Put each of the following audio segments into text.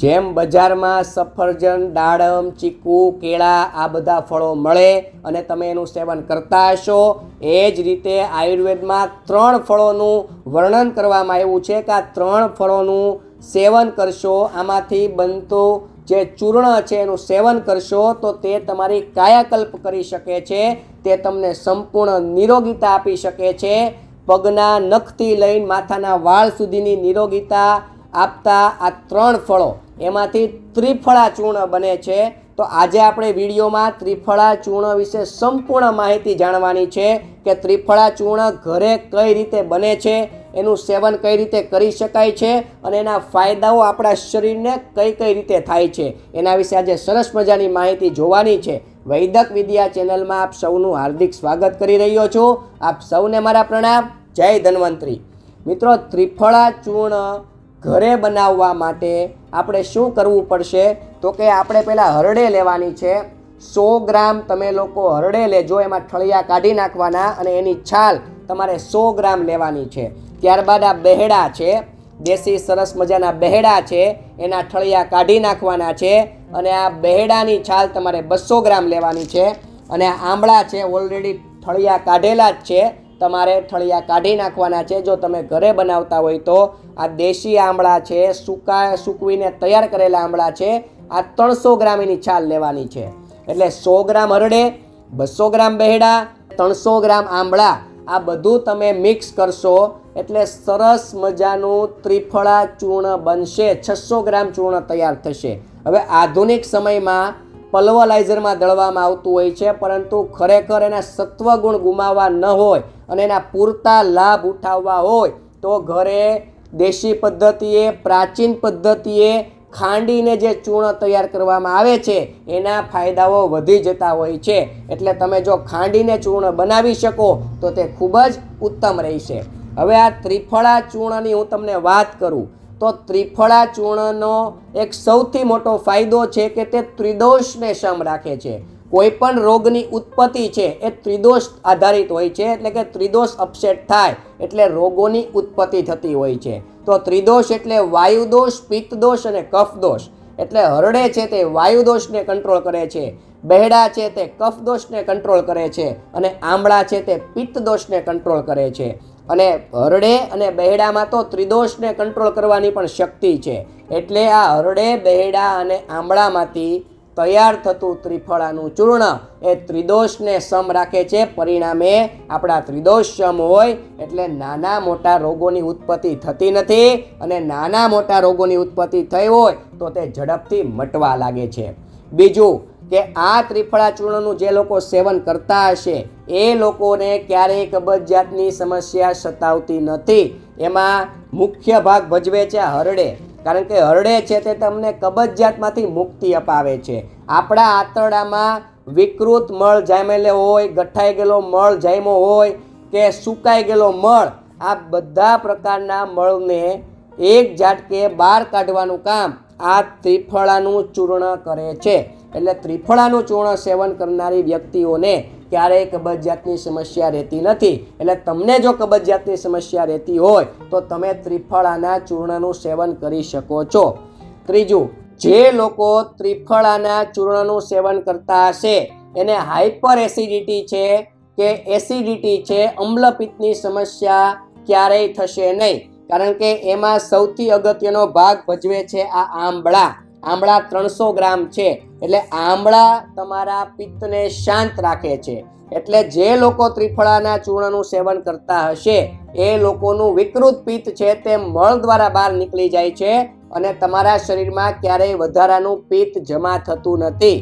જેમ બજારમાં સફરજન, દાડમ, ચીકુ, કેળા આ બધા ફળો મળે અને તમે એનું સેવન કરતા હશો, એ જ રીતે આયુર્વેદમાં ત્રણ ફળોનું વર્ણન કરવામાં આવ્યું છે કે આ ત્રણ ફળોનું સેવન કરશો, આમાંથી બનતું જે ચૂર્ણ છે એનું સેવન કરશો, તો તે તમારી કાયાકલ્પ કરી શકે છે, તે તમને સંપૂર્ણ નિરોગીતા આપી શકે છે. પગના નખથી લઈને માથાના વાળ સુધીની નિરોગીતા આપતા આ ત્રણ ફળો, એમાંથી ત્રિફળા ચૂર્ણ બને છે. તો આજે આપણે વિડીયોમાં ત્રિફળા ચૂર્ણ વિશે સંપૂર્ણ માહિતી જાણવાની છે કે ત્રિફળા ચૂર્ણ ઘરે કઈ રીતે બને છે, એનું સેવન કઈ રીતે કરી શકાય છે અને એના ફાયદાઓ આપણા શરીરને કઈ કઈ રીતે થાય છે. એના વિશે આજે સરસ મજાની માહિતી જોવાની છે. વૈદક વિદ્યા ચેનલમાં આપ સૌનું હાર્દિક સ્વાગત કરી રહ્યો છું. આપ સૌને મારા પ્રણામ. જય ધન્વંતરી. મિત્રો, ત્રિફળા ચૂર્ણ ઘરે બનાવવા માટે આપણે શું કરવું પડશે? તો કે આપણે પહેલાં હરડે લેવાની છે. સો ગ્રામ તમે લોકો હરડે લેજો, એમાં ઠળિયા કાઢી નાખવાના અને એની છાલ તમારે સો ગ્રામ લેવાની છે. ત્યારબાદ આ બહેડા છે. દેશી સરસ મજાના બહેડા છે. એના ઠળિયા કાઢી નાખવાના છે અને આ બહેડાની છાલ તમારે બસો ગ્રામ લેવાની છે. અને આંબળા છે, ઓલરેડી ઠળિયા કાઢેલા જ છે. તમારે ઠળિયા કાઢી નાખવાના છે. જો તમે ઘરે બનાવતા હોય તો આ દેશી આંબળા છે, સૂકા સૂકવીને તૈયાર કરેલા આંબળા છે. આ ત્રણસો ગ્રામ એની છાલ લેવાની છે. એટલે સો ગ્રામ હરડે, બસો ગ્રામ બહેડા, ત્રણસો ગ્રામ આંબળા, આ બધું તમે મિક્સ કરશો એટલે સરસ મજાનું ત્રિફળા ચૂર્ણ બનશે. છસો ગ્રામ ચૂર્ણ તૈયાર થશે. હવે આધુનિક સમયમાં પલ્વલાઇઝરમાં દળવામાં આવતું હોય છે, પરંતુ ખરેખર એના સત્વગુણ ગુમાવવા ન હોય અને એના પૂરતા લાભ ઉઠાવવા હોય તો ઘરે દેશી પદ્ધતિએ, પ્રાચીન પદ્ધતિએ ખાંડીને જે ચૂર્ણ તૈયાર કરવામાં આવે છે, એના ફાયદાઓ વધી જતા હોય છે. એટલે તમે જો ખાંડીને ચૂર્ણ બનાવી શકો, તો તે ખૂબ જ ઉત્તમ રહેશે. હવે આ ત્રિફળા ચૂર્ણની હું તમને વાત કરું, તો ત્રિફળા ચૂર્ણનો એક સૌથી મોટો ફાયદો છે કે તે ત્રિદોષને સમ રાખે છે. કોઈ પણ રોગની ઉત્પત્તિ છે એ ત્રિદોષ આધારિત હોય છે, એટલે કે ત્રિદોષ અપસેટ થાય એટલે રોગોની ઉત્પત્તિ થતી હોય છે. તો ત્રિદોષ એટલે વાયુદોષ, પિત્તદોષ અને કફદોષ. એટલે હરડે છે તે વાયુદોષને કંટ્રોલ કરે છે, બહેડા છે તે કફદોષને કંટ્રોલ કરે છે, અને આંબળા છે તે પિત્તદોષને કંટ્રોલ કરે છે. અને હરડે અને બહેડામાં તો ત્રિદોષને કંટ્રોલ કરવાની પણ શક્તિ છે. એટલે આ હરડે, બહેડા અને આંબળામાંથી તૈયાર થતું ત્રિફળાનું ચૂર્ણ. એ ત્રિદોષને સમ રાખે છે. પરિણામે આપણા ત્રિદોષ સમ હોય એટલે નાના મોટા રોગોની ઉત્પત્તિ થતી નથી અને નાના મોટા રોગોની ઉત્પત્તિ થઈ હોય તો તે ઝડપથી મટવા લાગે છે. બીજું કે આ ત્રિફળા ચૂર્ણનું જે લોકો સેવન કરતા હશે, એ લોકોને ક્યારેય કબજિયાતની સમસ્યા સતાવતી નથી. એમાં મુખ્ય ભાગ ભજવે છે હરડે. કારણ કે હરડે છે તે તમને કબજિયાતમાંથી મુક્તિ અપાવે છે. આપણા આંતરડામાં વિકૃત મળ જામેલો હોય, ગઠાઈ ગયેલો મળ જામ્યો હોય કે સુકાઈ ગયેલો મળ, આ બધા પ્રકારના મળને એક ઝાટકે બહાર કાઢવાનું કામ આ ત્રિફળાનું ચૂર્ણ કરે છે. એટલે ત્રિફળાનું ચૂર્ણ સેવન કરનારી વ્યક્તિઓને ક્યારેય કબજિયાતની સમસ્યા રહેતી નથી. એટલે તમને જો કબજિયાતની સમસ્યા રહેતી હોય, તો તમે ત્રિફળાના ચૂર્ણનું સેવન કરી શકો છો. ત્રીજું, જે લોકો ત્રિફળાના ચૂર્ણનું સેવન કરતા હશે, એને હાઇપર એસિડિટી છે કે એસિડિટી છે, અમ્લપિત્તની સમસ્યા ક્યારેય થશે નહીં. કારણ કે એમાં સૌથી અગત્યનો ભાગ ભજવે છે આ આંબળા. આંબળા ત્રણસો ગ્રામ છે. એટલે આંબળા તમારા પિત્તને શાંત રાખે છે. એટલે જે લોકો ત્રિફળાના ચૂર્ણનું સેવન કરતા હશે, એ લોકોનું વિકૃત પિત્ત છે તે મળ દ્વારા બહાર નીકળી જાય છે અને તમારા શરીરમાં ક્યારેય વધારાનું પિત્ત જમા થતું નથી.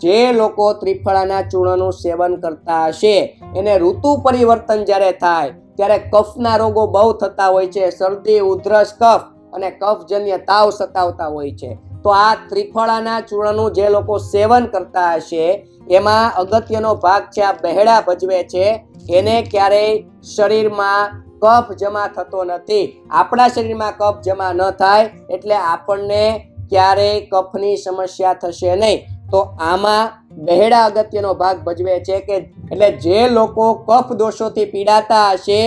જે લોકો ત્રિફળાના ચૂર્ણનું સેવન કરતા હશે, એને ઋતુ પરિવર્તન જ્યારે થાય, ત્યારે કફના રોગો બહુ થતા હોય છે, શરદી, ઉધરસ, કફ અને કફજન્ય તાવ સતાવતા હોય છે. તો આ ત્રિફળાના ચૂર્ણનું જે લોકો સેવન કરતા હશે, એમાં અગત્યનો ભાગ છે, આ બહેડા ભજવે છે, એને ક્યારેય શરીરમાં કફ જમા થતો નથી. આપણા શરીરમાં કફ જમા ન થાય એટલે આપણને ક્યારેય કફની સમસ્યા થશે નહીં. તો આમાં બહેડા અગત્યનો ભાગ ભજવે છે કે, એટલે જે લોકો કફ દોષોથી પીડાતા હશે,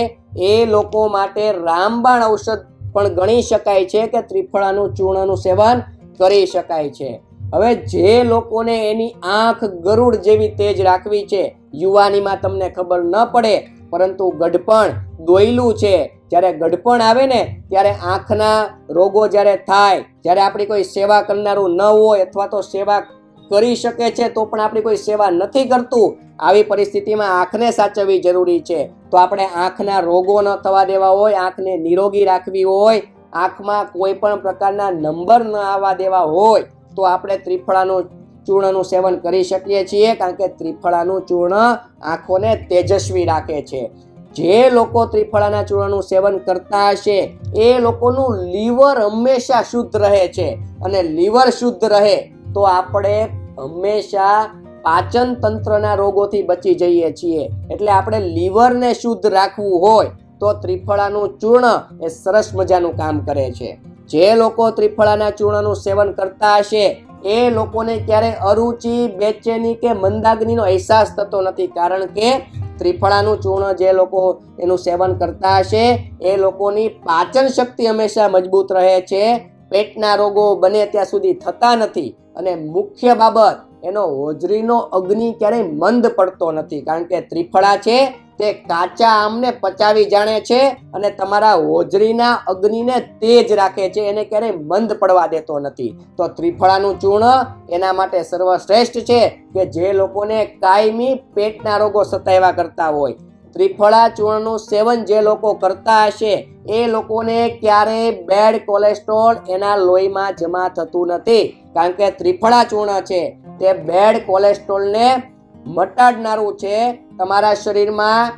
એ લોકો માટે રામબાણ ઔષધ પણ ગણી શકાય છે કે ત્રિફળાનું ચૂર્ણનું સેવન કરી શકાય છે. હવે જે લોકોને એની આંખ ગરુડ જેવી તેજ રાખવી છે, યુવાનીમાં તમને ખબર ન પડે, પરંતુ ગઢપણ દોયલું છે. જ્યારે ગઢપણ આવે ને, ત્યારે આંખના રોગો જ્યારે થાય, જ્યારે આપણી કોઈ સેવા કરનારું ન હોય અથવા તો સેવા કરી શકે છે, તો પણ આપણી કોઈ સેવા નથી કરતું, આવી પરિસ્થિતિમાં આંખને સાચવવી જરૂરી છે. તો આપણે આંખના રોગો ન થવા દેવા હોય, આંખને નિરોગી રાખવી હોય આંખમાં કોઈ પણ પ્રકારના નંબર ન આવવા દેવા હોય તો આપણે ત્રિફળાનું ચૂર્ણનું સેવન કરી શકીએ છીએ, કારણ કે ત્રિફળાનું ચૂર્ણ આંખોને તેજસ્વી રાખે છે. જે લોકો ત્રિફળાના ચૂર્ણનું સેવન કરતા હશે, એ લોકોનું લીવર હંમેશા શુદ્ધ રહે છે. અને લીવર શુદ્ધ રહે તો આપણે હંમેશા પાચન તંત્રના રોગોથી બચી જઈએ છીએ. એટલે આપણે લીવરને શુદ્ધ રાખવું હોય તો ત્રિફળાનું ચૂર્ણ એ સરસ મજાનું કામ કરે છે. જે લોકો ત્રિફળાના ચૂર્ણનું સેવન કરતા હશે, એ લોકોને ક્યારે અરુચિ, બેચેની કે મંદાગ્નિનો અહેસાસ થતો નથી. કારણ કે ત્રિફળાનું ચૂર્ણ જે લોકો એનું સેવન કરતા હશે, એ લોકોની પાચન શક્તિ હંમેશા મજબૂત રહે છે. પેટના રોગો બને ત્યાં સુધી થતા નથી અને મુખ્ય બાબત એનો હોજરીનો અગ્નિ ક્યારેય મંદ પડતો નથી. કારણ કે ત્રિફળા છે તે કાચા આમને પચાવી જાણે છે અને તમારા હોજરીના અગ્નિને તેજ રાખે છે. એને ક્યારેય મંદ પડવા દેતો નથી. તો ત્રિફળાનું ચૂર્ણ એના માટે સર્વશ્રેષ્ઠ છે કે જે લોકોને કાયમી પેટના રોગો સતાવ્યા કરતા હોય. ત્રિફળા ચૂર્ણનું સેવન જે લોકો કરતા હશે, એ લોકોને ક્યારેય બેડ કોલેસ્ટ્રોલ એના લોહીમાં જમા થતું નથી. કારણ કે ત્રિફળા ચૂર્ણ છે. તે બેડ કોલેસ્ટ્રોલને મટાડનારું છે. તમારા શરીરમાં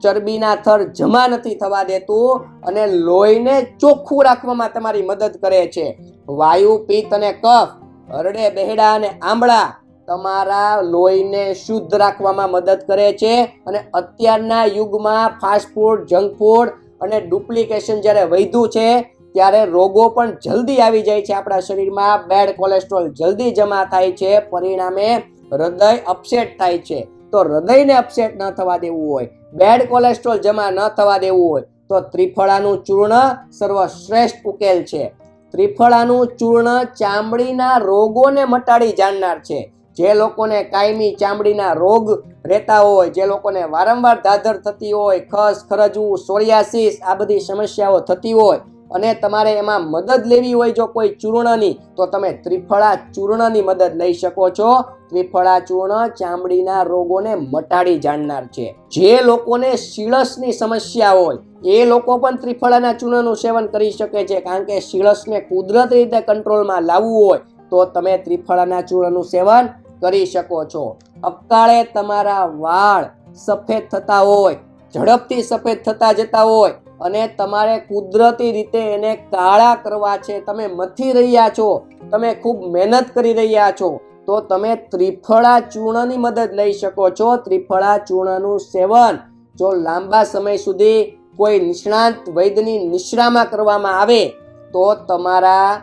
ચરબીના થર જમા નથી થવા દેતું અને લોહીને ચોખ્ખું રાખવામાં તમારી મદદ કરે છે. વાયુ, પિત્ત અને કફ, હરડે, બહેડા અને આંબળા તમારા લોહીને શુદ્ધ રાખવામાં મદદ કરે છે અને અત્યારના યુગમાં ફાસ્ટ ફૂડ, જંક ફૂડ અને ડુપ્લિકેશન જ્યારે વધ્યું છે, ત્યારે રોગો પણ જલ્દી આવી જાય છે આપણા શરીરમાં. બેડ કોલેસ્ટ્રોલ જલ્દી જમા થાય છે. પરિણામે હૃદય અપસેટ થાય છે. તો હૃદયને અપસેટ ન થવા દેવું હોય બેડ કોલેસ્ટ્રોલ જમા ન થવા દેવું હોય, તો ત્રિફળાનું ચૂર્ણ સર્વશ્રેષ્ઠ ઉકેલ છે. ત્રિફળાનું ચૂર્ણ ચામડીના રોગોને મટાડી જાણનાર છે. જે લોકોને કાયમી ચામડીના રોગ રહેતા હોય, જે લોકોને વારંવાર દાદર થતી હોય, ખસ ખરજવું સોરિયાસિસ, આ બધી સમસ્યાઓ થતી હોય અને તમારે એમાં મદદ લેવી હોય જો કોઈ ચૂર્ણની, તો તમે ત્રિફળા ચૂર્ણની મદદ લઈ શકો છો. ત્રિફળા ચૂર્ણ ચામડીના રોગોને મટાડી જાણનાર છે. જે લોકોને શીળસની સમસ્યા હોય, એ લોકો પણ ત્રિફળાના ચૂર્ણનું સેવન કરી શકે છે. કારણ કે શીળસને કુદરતી રીતે કંટ્રોલમાં લાવવું હોય, તો તમે ત્રિફળાના ચૂર્ણનું સેવન કરી શકો છો. અકાળે તમારા વાળ સફેદ થતા હોય, ઝડપથી સફેદ થતા જતા હોય અને તમારે કુદરતી રીતે એને કાળા કરવા છે. તમે મથી રહ્યા છો. તમે ખૂબ મહેનત કરી રહ્યા છો. તો તમે ત્રિફળા ચૂર્ણની મદદ લઈ શકો છો. ત્રિફળા ચૂર્ણનું સેવન જો લાંબા સમય સુધી કોઈ નિષ્ણાંત વૈદ્યની નિશ્રામાં કરવામાં આવે, તો તમારા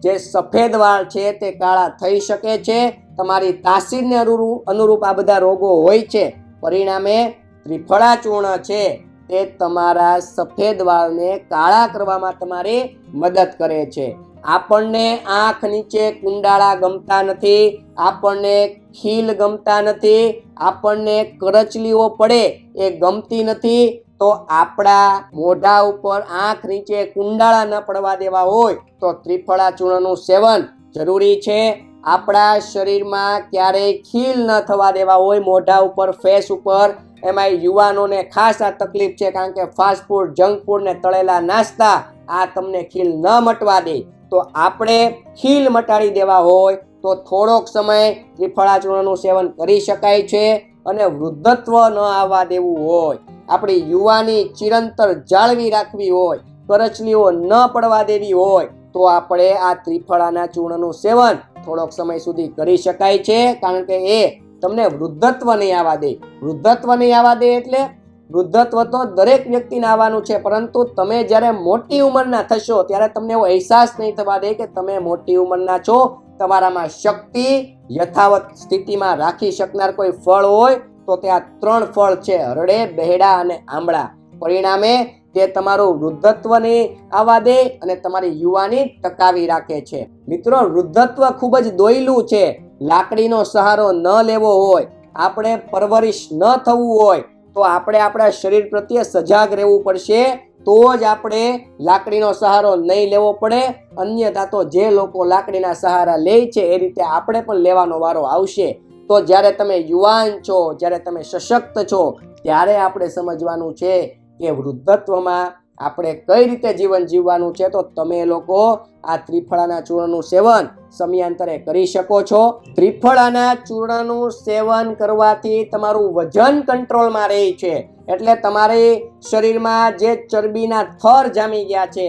જે સફેદ વાળ છે તે કાળા થઈ શકે છે. તમારી તાસીરને અનુરૂપ અનુરૂપ આ બધા રોગો હોય છે. પરિણામે ત્રિફળા ચૂર્ણ છે. તે તમારા સફેદ વાળને કાળા કરવામાં તમારી મદદ કરે છે. આપણને આંખ નીચે કુંડાળા ગમતા નથી, આપણને ખીલ ગમતા નથી, આપણને કરચલીઓ પડે એ ગમતી નથી, તો આપણા મોઢા ઉપર આંખ નીચે કુંડાળા ન પડવા દેવા હોય, તો ત્રિફળા ચૂર્ણનું સેવન જરૂરી છે. આપણા શરીરમાં ક્યારેય ખીલ ન થવા દેવા હોય, મોઢા ઉપર ફેસ ઉપર એમાં યુવાનોને ખાસ આ તકલીફ છે કારણ કે ફાસ્ટ ફૂડ જંક ફૂડ ને તળેલા નાસ્તા આ તમને ખીલ ન મટવા દે. તો આપણે ખીલ મટાડી દેવા હોય તો થોડોક સમય ત્રિફળા ચૂર્ણનું સેવન કરી શકાય છે અને વૃદ્ધત્વ ન આવવા દેવું હોય. આપણી યુવાની ચિરંતર જાળવી રાખવી હોય, કરચલીઓ ન પડવા દેવી હોય, તો આપણે આ ત્રિફળાના ચૂર્ણનું સેવન થોડોક સમય સુધી કરી શકાય છે કારણ કે એ તમને વૃદ્ધત્વ નહીં આવવા દે. વૃદ્ધત્વ નહીં આવવા દે એટલે વૃદ્ધત્વ તો દરેક વ્યક્તિને આવવાનું છે, પરંતુ તમે જ્યારે મોટી ઉંમરના થશો ત્યારે તમને એવો અહેસાસ નહીં થવા દે કે તમે મોટી ઉંમરના છો. તમારામાં શક્તિ યથાવત સ્થિતિમાં રાખી શકનાર કોઈ ફળ હોય તો તે આ ત્રણ ફળ છે, હરડે, બહેડા અને આંબળા. પરિણામે તે તમારું વૃદ્ધત્વ નહીં આવવા દે અને તમારી યુવાની ટકાવી રાખે છે. મિત્રો, વૃદ્ધત્વ ખૂબ જ દોયલું છે. લાકડીનો સહારો ન લેવો હોય, આપણે પરવરિશ ન થવું હોય, તો આપણે આપણા શરીર પ્રત્યે સજાગ રહેવું પડશે, તો જ આપણે લાકડીનો સહારો નહીં લેવો પડે. અન્યથા તો જે લોકો લાકડીના સહારા લે છે, એ રીતે આપણે પણ લેવાનો વારો આવશે. તો જ્યારે તમે યુવાન છો, જ્યારે તમે સશક્ત છો, ત્યારે આપણે સમજવાનું છે કે વૃદ્ધત્વમાં આપણે કઈ રીતે જીવન જીવવાનું છે તો તમે લોકો આ ત્રિફળાના ચૂર્ણનું સેવન સમયાંતરે કરી શકો છો. ત્રિફળાના ચૂર્ણનું સેવન કરવાથી તમારું વજન કંટ્રોલમાં રહે છે. એટલે તમારી શરીરમાં જે ચરબીના થર જામી ગયા છે,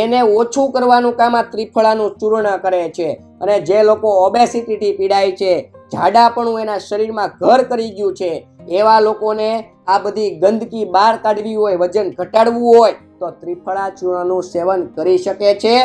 એને ઓછું કરવાનું કામ આ ત્રિફળાનું ચૂર્ણ કરે છે. અને જે લોકો ઓબેસિટીથી પીડાય છે, જાડાપણું એના શરીરમાં ઘર કરી ગયું છે, એવા લોકોને આ બધી ગંદકી બહાર કાઢવી હોય, વજન ઘટાડવું હોય તો ત્રિફળા ચૂર્ણનું સેવન કરી શકે છે.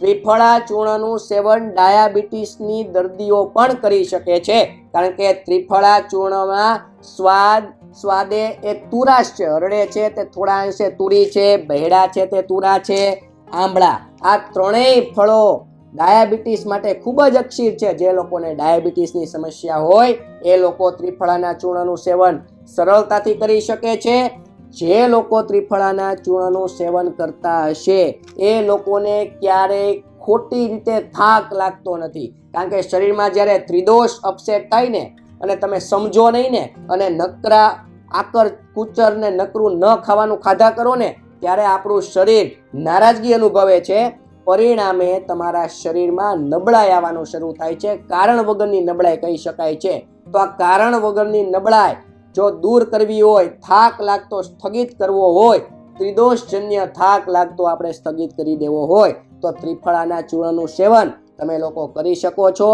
ત્રિફળા ચૂર્ણનું સેવન ડાયાબિટીસની દર્દીઓ પણ કરી શકે છે. કારણ કે ત્રિફળા ચૂર્ણમાં સ્વાદ, સ્વાદે એ તુરાશ છે હરડે છે, તે થોડા અંશે તુરી છે, બહેડા છે, તે તુરા છે, આંબળા. આ ત્રણેય ફળો ડાયાબિટીસ માટે ખૂબ જ અક્ષીર છે. જે લોકોને ડાયાબિટીસની સમસ્યા હોય, એ લોકો ત્રિફળાના ચૂર્ણનું સેવન સરળતાથી કરી શકે છે. જે લોકો ત્રિફળાના ચૂર્ણનું સેવન કરતા હશે, એ લોકોને ક્યારેય ખોટી રીતે થાક લાગતો નથી. કારણ કે શરીરમાં જ્યારે ત્રિદોષ અપસેટ થાય ને, અને તમે સમજો નહીં ને, અને નકરા આકર કુચર ને નકરું ન ખાવાનું ખાધા કરો ને, ત્યારે આપણું શરીર નારાજગી અનુભવે છે. પરિણામે તમારા શરીરમાં નબળાઈ આવવાનું શરૂ થાય છે. કારણ વગરની નબળાઈ કહી શકાય છે. તો આ કારણ વગરની નબળાઈ જો દૂર કરવી હોય, થાક લાગતો સ્થગિત કરવો હોય, ત્રિદોષજન્ય થાક લાગતો આપણે સ્થગિત કરી દેવો હોય, તો ત્રિફળાના ચૂર્ણનું સેવન તમે લોકો કરી શકો છો.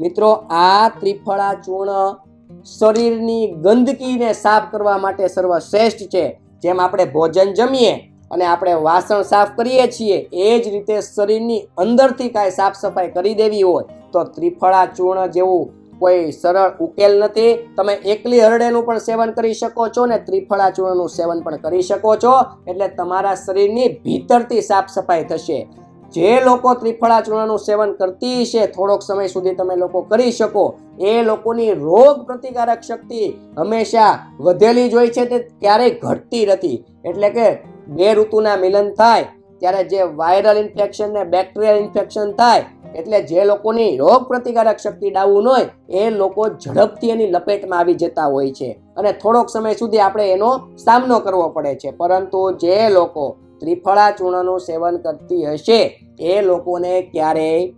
મિત્રો, આ ત્રિફળા ચૂર્ણ શરીરની ગંદકીને સાફ કરવા માટે સર્વશ્રેષ્ઠ છે. જેમ આપણે ભોજન જમીએ અને આપણે વાસણ સાફ કરીએ છીએ, એ જ રીતે શરીરની અંદરથી કાંઈ સાફ સફાઈ કરી દેવી હોય, તો ત્રિફળા ચૂર્ણ જેવું કોઈ સરળ ઉકેલ નથી. તમે એકલી હરડેનું પણ સેવન કરી શકો છો ને ત્રિફળા ચૂર્ણનું સેવન પણ કરી શકો છો. એટલે તમારા શરીરની ભીતરથી સાફ સફાઈ થશે. જે લોકો ત્રિફળા ચૂર્ણનું સેવન કરતી છે થોડોક સમય સુધી તમે લોકો કરી શકો. એ લોકોની રોગ પ્રતિકારક શક્તિ હંમેશા વધેલી જ હોય છે, તે ક્યારેય ઘટતી નથી. એટલે કે બે ઋતુના મિલન થાય, ત્યારે જે વાયરલ ઇન્ફેક્શન ને બેક્ટેરિયલ ઇન્ફેક્શન થાય એટલે જે લોકોની રોગ પ્રતિકારક શક્તિ ડાઉન હોય, એ લોકો ઝડપથી એની લપેટમાં આવી જતા હોય છે. અને થોડોક સમય સુધી આપણે એનો સામનો કરવો પડે છે. પરંતુ જે લોકો ત્રિફળા ચૂર્ણનું સેવન કરતી હશે, એ લોકોને ક્યારેય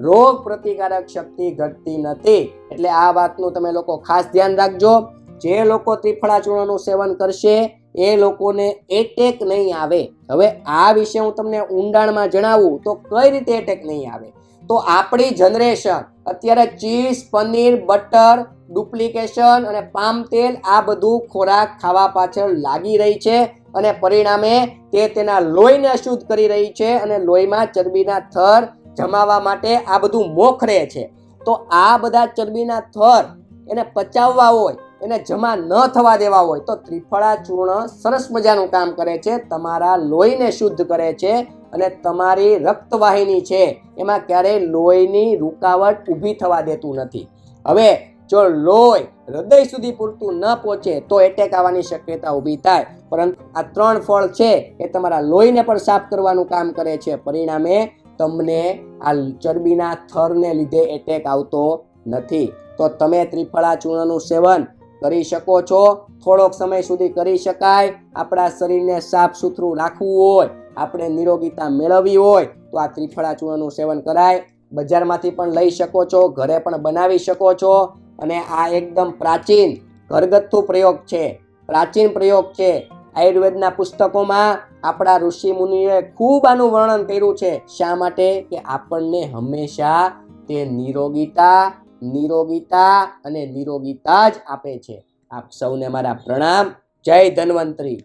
રોગ પ્રતિકારક શક્તિ ઘટતી નથી. એટલે આ વાતનું તમે લોકો ખાસ ધ્યાન રાખજો. જે લોકો ત્રિફળા ચૂર્ણનું સેવન કરશે, એ લોકોને એટેક નહીં આવે. હવે આ વિશે હું તમને ઊંડાણમાં જણાવું તો કઈ રીતે એટેક નહીં આવે? તો આપણી જનરેશન અત્યારે ચીઝ, પનીર, બટર, ડુપ્લિકેશન અને પામ તેલ આ બધું ખોરાક ખાવા પાછળ લાગી રહી છે અને પરિણામે તે તેના લોહીને અશુદ્ધ કરી રહી છે અને લોહીમાં ચરબીના થર જમાવવા માટે આ બધું મોખરે છે. તો આ બધા ચરબીના થર એને પચાવવા હોય એને જમા ન થવા દેવા હોય તો ત્રિફળા, ચૂર્ણ સરસ મજાનું કામ કરે છે. તમારા લોહીને શુદ્ધ કરે છે અને તમારી રક્તવાહિની છે. એમાં ક્યારેય લોહીની રૂકાવટ ઊભી થવા દેતું નથી. હવે જો લોહી હૃદય સુધી પૂરતું ન પહોંચે તો એટેક આવવાની શક્યતા ઊભી થાય. પરંતુ આ ત્રણ ફળ છે એ તમારા લોહીને પણ સાફ કરવાનું કામ કરે છે. પરિણામે તમને આ ચરબીના થરને લીધે એટેક આવતો નથી. તો તમે ત્રિફળા, ચૂર્ણનું સેવન કરી શકો છો. થોડોક સમય સુધી કરી શકાય. આપણા શરીરને સાફ સુથરું રાખવું હોય, આપણે નિરોગીતા મેળવવી હોય, તો આ ત્રિફળા ચૂર્ણનું સેવન કરાય. બજારમાંથી પણ લઈ શકો છો, ઘરે પણ બનાવી શકો છો. અને આ એકદમ પ્રાચીન ઘરગથ્થુ પ્રયોગ છે. પ્રાચીન પ્રયોગ છે. આયુર્વેદના પુસ્તકોમાં આપણા ઋષિ મુનિએ ખૂબ આનું વર્ણન કર્યું છે. શા માટે? કે આપણને હંમેશા તે નિરોગીતા નિરોગીતા અને નિરોગીતા જ આપે છે. આપ સૌને મારા પ્રણામ. જય ધન્વંતરી.